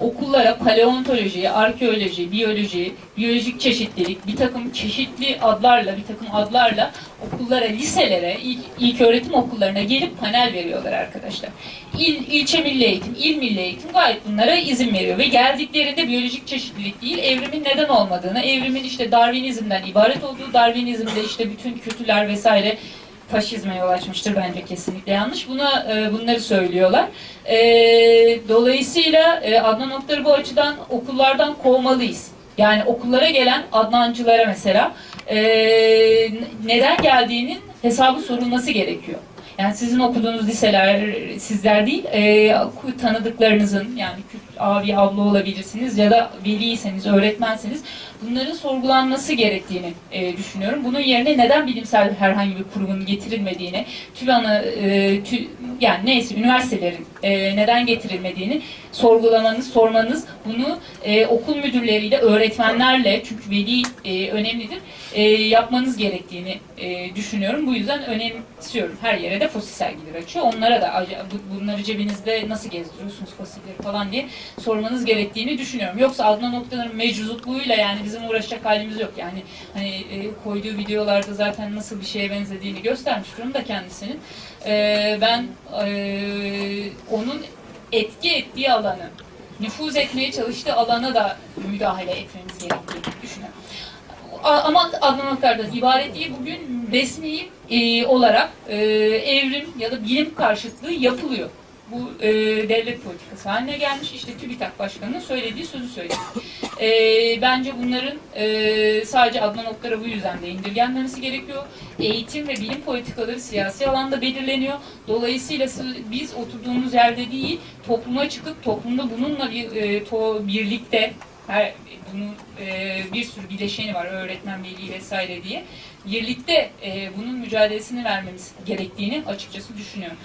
okullara paleontoloji, arkeoloji, biyoloji, biyolojik çeşitlilik, bir takım çeşitli adlarla, bir takım adlarla okullara, liselere, ilk, ilk öğretim okullarına gelip panel veriyorlar arkadaşlar. İl, ilçe milli eğitim, il milli eğitim gayet bunlara izin veriyor ve geldiklerinde biyolojik çeşitlilik değil, evrimin neden olmadığını, evrimin işte Darwinizmden ibaret olduğu, Darwinizmde işte bütün kötüler vesaire faşizme yol açmıştır bence kesinlikle yanlış. Buna e, bunları söylüyorlar. E, dolayısıyla e, Adnan Oktar'ı bu açıdan okullardan kovmalıyız. Yani okullara gelen Adnancılara mesela e, neden geldiğinin hesabı sorulması gerekiyor. Yani sizin okuduğunuz liseler sizler değil, e, tanıdıklarınızın yani abi abla olabilirsiniz ya da veliyseniz, öğretmenseniz bunların sorgulanması gerektiğini e, düşünüyorum. Bunun yerine neden bilimsel herhangi bir kurumun getirilmediğini, TÜBAN'ı, e, yani neyse üniversitelerin e, neden getirilmediğini sorgulamanız, sormanız, bunu e, okul müdürleriyle, öğretmenlerle, çünkü veli e, önemlidir, e, yapmanız gerektiğini e, düşünüyorum. Bu yüzden önemsiyorum. Her yere de fosil sergiler açıyor. Onlara da "Acaba bu- bunları cebinizde nasıl gezdiriyorsunuz fosilleri falan diye sormanız gerektiğini düşünüyorum. Yoksa Adnan Oktar'ın meczupluğuyla yani bizim uğraşacak halimiz yok. Yani hani e, koyduğu videolarda zaten nasıl bir şeye benzediğini göstermiş durumda kendisinin. E, ben e, onun etki ettiği alanı, nüfuz etmeye çalıştığı alana da müdahale etmemiz gerektiğini düşünüyorum. Ama Adnan Oktar'dan ibaret değil. Bugün resmi e, olarak e, evrim ya da bilim karşıtlığı yapılıyor. Bu e, devlet politikası haline gelmiş. İşte TÜBİTAK Başkanı'nın söylediği sözü söyledi. E, bence bunların e, sadece Adnan Oktar'a bu yüzden de indirgenmemesi gerekiyor. Eğitim ve bilim politikaları siyasi alanda belirleniyor. Dolayısıyla sı- biz oturduğumuz yerde değil, topluma çıkıp toplumda bununla bir e, to, birlikte her bunun e, bir sürü bileşeni var öğretmen veli vesaire diye birlikte e, bunun mücadelesini vermemiz gerektiğini açıkçası düşünüyorum.